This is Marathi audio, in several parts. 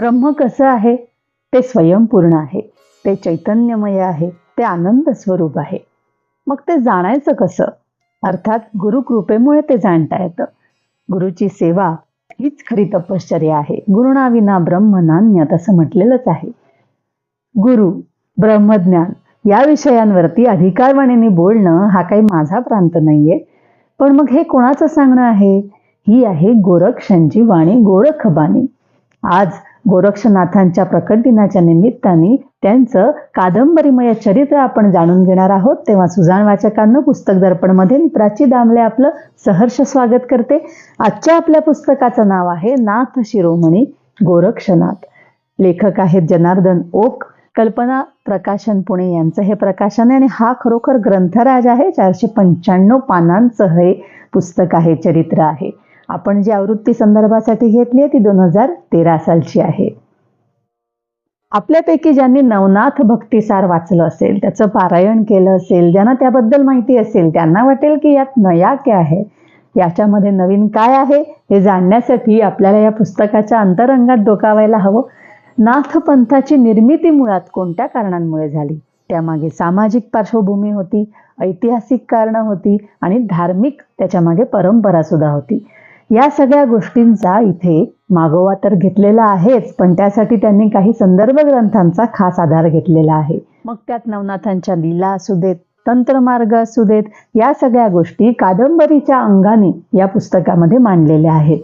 ब्रह्म कसं आहे? ते स्वयंपूर्ण आहे. ते चैतन्यमय आहे. ते आनंद स्वरूप आहे. मग ते जाणायचं कसं? अर्थात गुरुकृपेमुळे ते जाणता येतं. गुरुची सेवा हीच खरी तपश्चर्या आहे. गुरुणाविना ब्रह्म नान्य असं म्हटलेलंच आहे. गुरु ब्रह्मज्ञान या विषयांवरती अधिकारवाणीने बोलणं हा काही माझा प्रांत नाहीये. पण मग हे कोणाचं सांगणं आहे? ही आहे गोरक्षांची वाणी गोरखबाणी. आज गोरक्षनाथांच्या प्रकट दिनाच्या निमित्ताने त्यांचं कादंबरीमय चरित्र आपण जाणून घेणार आहोत. तेव्हा सुजाण वाचकांना पुस्तक दर्पणमध्ये मी प्राची दामले आपलं सहर्ष स्वागत करते. आजच्या आपल्या पुस्तकाचं नाव आहे नाथ शिरोमणी गोरक्षनाथ. लेखक आहेत जनार्दन ओक कल्पना प्रकाशन पुणे यांचं हे प्रकाशन आहे. आणि हा खरोखर ग्रंथराज आहे. चारशे पंच्याण्णव पानांचं हे पुस्तक आहे चरित्र आहे. आपण जी आवृत्ती संदर्भासाठी घेतली आहे ती दोन हजार तेरा सालची आहे. आपल्यापैकी ज्यांनी नवनाथ भक्तिसार वाचलं असेल त्याचं पारायण केलं असेल ज्यांना त्याबद्दल माहिती असेल त्यांना वाटेल की यात नया काय आहे? याच्यामध्ये नवीन काय आहे? हे जाणण्यासाठी आपल्याला या पुस्तकाच्या अंतरंगात डोकावायला हवं. नाथपंथाची निर्मिती मुळात कोणत्या कारणांमुळे झाली? त्यामागे सामाजिक पार्श्वभूमी होती ऐतिहासिक कारणं होती आणि धार्मिक त्याच्यामागे परंपरा सुद्धा होती. या सगळ्या गोष्टींचा इथे मागोवा तर घेतलेला आहेच पण त्यासाठी त्यांनी काही संदर्भ ग्रंथांचा खास आधार घेतलेला आहे. मग त्यात नवनाथांच्या लीला असू देत तंत्रमार्ग असू देत या सगळ्या गोष्टी कादंबरीच्या अंगाने या पुस्तकामध्ये मांडलेल्या आहेत.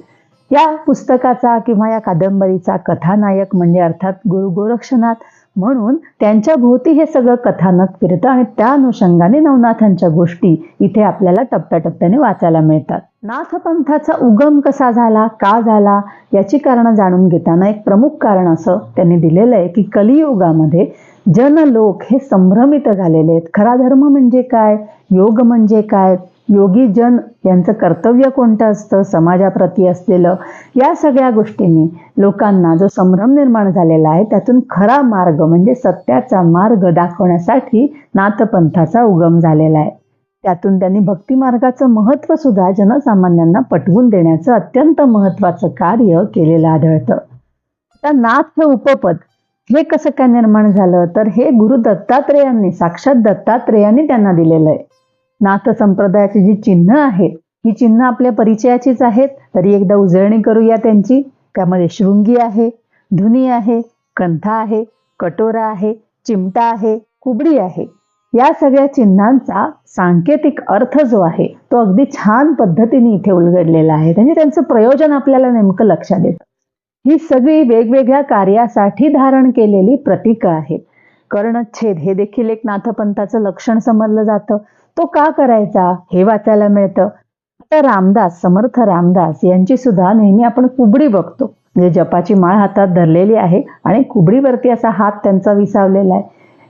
या पुस्तकाचा किंवा या कादंबरीचा कथानायक म्हणजे अर्थात गुरु गोरक्षनाथ म्हणून त्यांच्या भोवती हे सगळं कथानक फिरतं आणि त्या अनुषंगाने नवनाथांच्या गोष्टी इथे आपल्याला टप्प्याटप्प्याने वाचायला मिळतात. नाथपंथाचा उगम कसा झाला का झाला याची कारणं जाणून घेताना एक प्रमुख कारण असं त्यांनी दिलेलं आहे की कलियुगामध्ये जनलोक हे संभ्रमित झालेले आहेत. खरा धर्म म्हणजे काय? योग म्हणजे काय? योगी जन यांचं कर्तव्य कोणतं असतं? समाजाप्रती असलेलं? या सगळ्या गोष्टींनी लोकांना जो संभ्रम निर्माण झालेला आहे त्यातून खरा मार्ग म्हणजे सत्याचा मार्ग दाखवण्यासाठी नाथपंथाचा उगम झालेला आहे. त्यातून त्यांनी भक्तिमार्गाचं महत्त्व महत्त्व सुद्धा जनसामान्यांना पटवून देण्याचं अत्यंत महत्त्वाचं कार्य केलेलं आढळतं. आता नाथ हे उपपद हे कसं काय निर्माण झालं? तर हे गुरु दत्तात्रेयांनी साक्षात दत्तात्रेयांनी त्यांना दिलेलं आहे. नाथ संप्रदायाची जी चिन्ह आहेत ही चिन्ह आपल्या परिचयाचीच आहेत. तरी एकदा उजळणी करूया त्यांची. त्यामध्ये शृंगी आहे धुनी आहे कंथा आहे कटोरा आहे चिमटा आहे कुबडी आहे. या सगळ्या चिन्हांचा सांकेतिक अर्थ जो आहे तो अगदी छान पद्धतीने इथे उलगडलेला आहे. म्हणजे त्यांचं प्रयोजन आपल्याला नेमकं लक्षात येतं. ही सगळी वेगवेगळ्या कार्यासाठी धारण केलेली प्रतीकं आहेत. कर्णच्छेद हे देखील एक नाथपंथाचं लक्षण समजलं जातं. तो का करायचा हे वाचायला मिळतं. आता रामदास समर्थ रामदास यांची सुद्धा नेहमी आपण कुबडी बघतो. म्हणजे जपाची माळ हातात धरलेली आहे आणि कुबडीवरती असा हात त्यांचा विसावलेला आहे.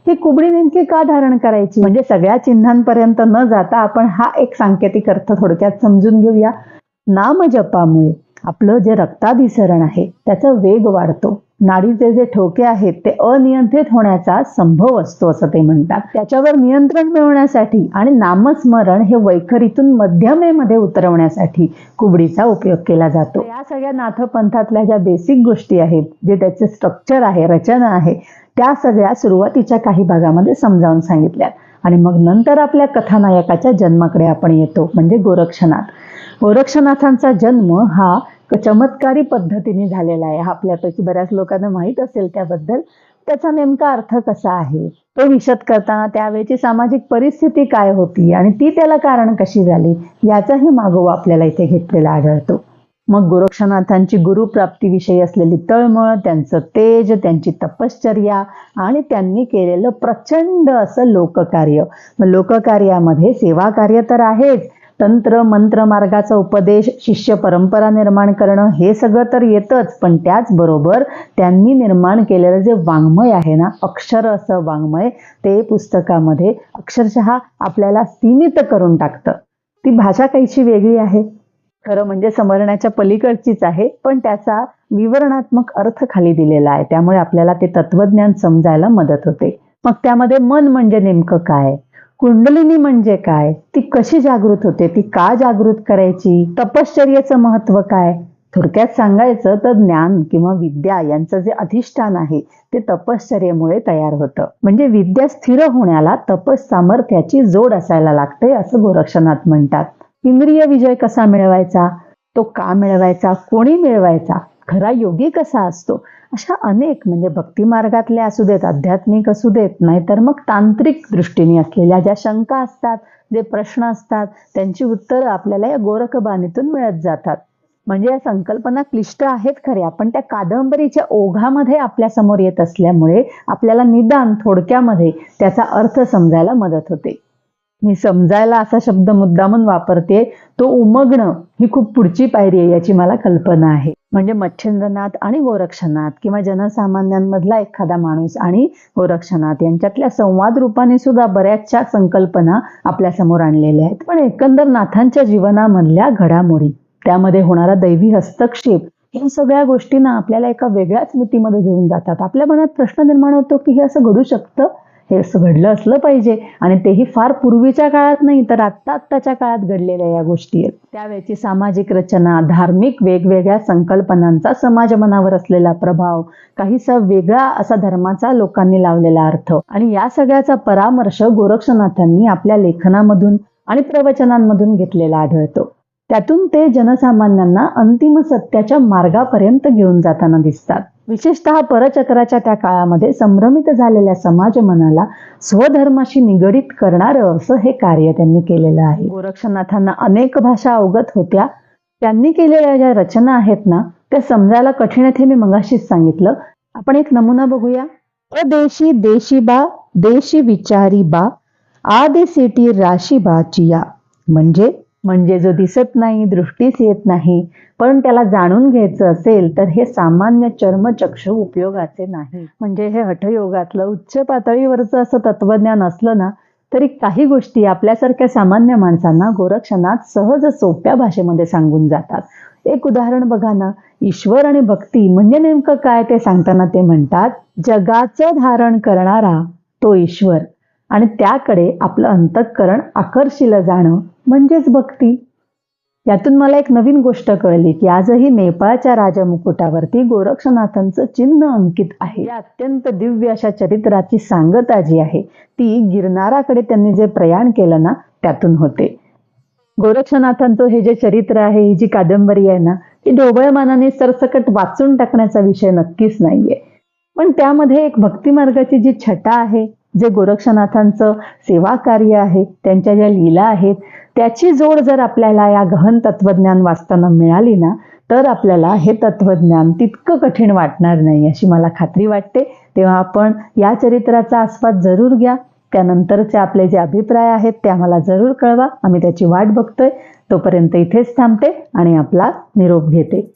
ही कुबडी नेमकी का धारण करायची? म्हणजे सगळ्या चिन्हांपर्यंत न जाता आपण हा एक सांकेतिक अर्थ थोडक्यात समजून घेऊया. नामजपामुळे आपलं जे रक्ताभिसरण आहे त्याचा वेग वाढतो. नाडीचे जे ठोके आहेत ते अनियंत्रित होण्याचा संभव असतो असं ते म्हणतात. त्याच्यावर नियंत्रण मिळवण्यासाठी आणि नामस्मरण हे वैखरीतून मध्यमेमध्ये उतरवण्यासाठी कुबडीचा उपयोग केला जातो. या सगळ्या नाथपंथातल्या ज्या बेसिक गोष्टी आहेत जे त्याचे स्ट्रक्चर आहे रचना आहे त्या सगळ्या सुरुवातीच्या काही भागामध्ये समजावून सांगितल्या. आणि मग नंतर आपल्या कथानायकाच्या जन्माकडे आपण येतो म्हणजे गोरक्षनाथ. गोरक्षनाथांचा जन्म हा चमत्कारी पद्धतीने झालेला आहे. हा आपल्यापैकी बऱ्याच लोकांना माहीत असेल त्याबद्दल. त्याचा नेमका अर्थ कसा आहे? तो विशद करताना त्यावेळेची सामाजिक परिस्थिती काय होती? आणि ती त्याला कारण कशी झाली? याचाही मागोवा आपल्याला इथे घेतलेला आढळतो. मग गोरक्षनाथांची गुरुप्राप्तीविषयी असलेली तळमळ त्यांचं तेज त्यांची तपश्चर्या आणि त्यांनी केलेलं प्रचंड असं लोककार्य. मग लोककार्यामध्ये सेवा कार्य तर आहेच तंत्र मंत्र मार्गाचा उपदेश शिष्य परंपरा निर्माण करणं हे सगळं तर येतच. पण त्याचबरोबर त्यांनी निर्माण केलेलं जे वाङ्मय आहे ना अक्षर असं वाङ्मय ते पुस्तकामध्ये अक्षरशः आपल्याला सीमित करून टाकतं. ती भाषा काहीशी वेगळी आहे? खरं म्हणजे समरण्याच्या पलीकडचीच आहे पण त्याचा विवरणात्मक अर्थ खाली दिलेला आहे. त्यामुळे आपल्याला ते तत्वज्ञान समजायला मदत होते. मग त्यामध्ये मन म्हणजे नेमकं काय? कुंडलिनी म्हणजे काय? ती कशी जागृत होते? ती का जागृत करायची? तपश्चर्याचं महत्त्व काय? थोडक्यात सांगायचं तर ज्ञान किंवा विद्या यांचं जे अधिष्ठान आहे ते तपश्चर्येमुळे तयार होतं. म्हणजे विद्या स्थिर होण्याला तपस सामर्थ्याची जोड असायला लागते असं गोरक्षनाथ म्हणतात. इंद्रिय विजय कसा मिळवायचा? तो का मिळवायचा? कोणी मिळवायचा? खरा योगी कसा असतो? अशा अनेक म्हणजे भक्तिमार्गातल्या असू देत आध्यात्मिक असू देत नाहीतर मग तांत्रिक दृष्टीने असलेल्या ज्या शंका असतात जे प्रश्न असतात त्यांची उत्तरं आपल्याला या गोरखबाणीतून मिळत जातात. म्हणजे या संकल्पना क्लिष्ट आहेत खऱ्या पण त्या कादंबरीच्या ओघामध्ये आपल्यासमोर येत असल्यामुळे आपल्याला निदान थोडक्यामध्ये त्याचा अर्थ समजायला मदत होते. मी समजायला असा शब्द मुद्दामून वापरते तो उमगणं ही खूप पुढची पायरी आहे याची मला कल्पना आहे. म्हणजे मच्छिंद्रनाथ आणि गोरक्षनाथ किंवा जनसामान्यांमधला एखादा माणूस आणि गोरक्षनाथ यांच्यातल्या संवाद रूपाने सुद्धा बऱ्याचशा संकल्पना आपल्यासमोर आणलेल्या आहेत. पण एकंदर नाथांच्या जीवनामधल्या घडामोडी त्यामध्ये होणारा दैवी हस्तक्षेप या सगळ्या गोष्टींना आपल्याला एका वेगळ्याच मितीमध्ये घेऊन जातात. आपल्या मनात प्रश्न निर्माण होतो की हे असं घडू शकतं? हे असं घडलं असलं पाहिजे. आणि तेही फार पूर्वीच्या काळात नाही तर आत्ता आत्ताच्या काळात घडलेल्या या गोष्टी आहेत. त्यावेळची सामाजिक रचना धार्मिक वेगवेगळ्या संकल्पनांचा समाज मनावर असलेला प्रभाव काहीसा वेगळा असा धर्माचा लोकांनी लावलेला अर्थ. आणि या सगळ्याचा परामर्श गोरक्षनाथांनी आपल्या लेखनामधून आणि प्रवचनांमधून घेतलेला आढळतो. त्यातून ते जनसामान्यांना अंतिम सत्याच्या मार्गापर्यंत घेऊन जाताना दिसतात. विशेषतः परचक्राच्या त्या काळामध्ये संभ्रमित झालेल्या समाज मनाला स्वधर्माशी निगडीत करणारं असं हे कार्य त्यांनी केलेलं आहे. गोरक्षनाथांना अनेक भाषा अवगत होत्या. त्यांनी केलेल्या ज्या रचना आहेत ना त्या समजायला कठीण आहेत मी मगाशीच सांगितलं. आपण एक नमुना बघूया. अदेशी देशी बा देशी विचारी बा आदेसेटी राशी बा चिया. म्हणजे म्हणजे जो दिसत नाही दृष्टीस येत नाही पण त्याला जाणून घ्यायचं असेल तर हे सामान्य चर्मचक्षु उपयोगाचे नाही. म्हणजे हे हठयोगातलं उच्च पातळीवरचं असं तत्वज्ञान असलं ना तरी काही गोष्टी आपल्यासारख्या सामान्य माणसांना गोरक्षणात सहज सोप्या भाषेमध्ये सांगून जातात. एक उदाहरण बघा ना ईश्वर आणि भक्ती म्हणजे नेमकं काय ते सांगताना ते म्हणतात जगाचं धारण करणारा तो ईश्वर आणि त्याकडे आपलं अंतःकरण आकर्षिलं जाणं म्हणजेच भक्ती. यातून मला एक नवीन गोष्ट कळली की आजही नेपाळच्या राजमुकुटावरती गोरक्षनाथांचं चिन्ह अंकित आहे. या अत्यंत दिव्य अशा चरित्राची सांगता जी आहे. ती गिरनाराकडे त्यांनी जे प्रयाण केलं ना त्यातून होते. गोरक्षनाथांचं हे जे चरित्र आहे ही जी कादंबरी आहे ना ती ढोबळमानाने सरसकट वाचून टाकण्याचा विषय नक्कीच नाहीये. पण त्यामध्ये एक भक्तिमार्गाची जी छटा आहे जे गोरक्षनाथांचं सेवा कार्य आहे त्यांच्या ज्या लीला आहेत त्याची जोड जर आपल्याला या गहन तत्वज्ञान वाचताना मिळाली ना तर आपल्याला हे तत्वज्ञान तितकं कठीण वाटणार नाही अशी मला खात्री वाटते. तेव्हा आपण या चरित्राचा आस्वाद जरूर घ्या. त्यानंतरचे आपले जे अभिप्राय आहेत ते आम्हाला जरूर कळवा. आम्ही त्याची वाट बघतोय. तोपर्यंत इथेच थांबते आणि आपला निरोप घेते.